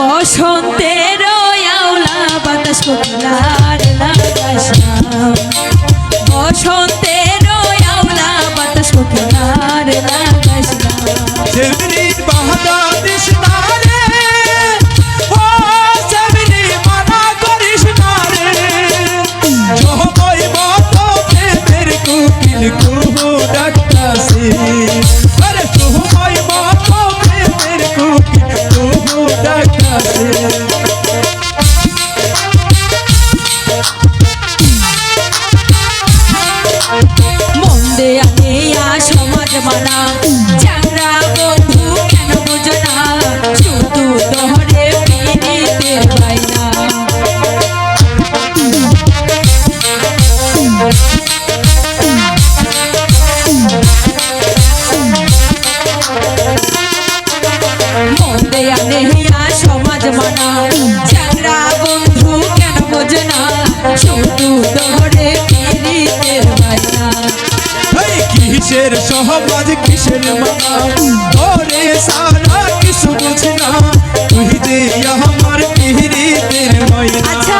বসন্তের আওলা বাতাস কোকিলার লাগাস না। মন্দে আনে আ সমাজ মানা। চাংরা বন্ধু কেন বুঝো না? শুধু দহরে পিনিতের বাইনা মন্দে আনে আ সমাজ মানা। চাংরা কিসের সহবাজ কিসের সারা কিছু বুঝি না। তুই আমার পিহরিতের ময়না। আচ্ছা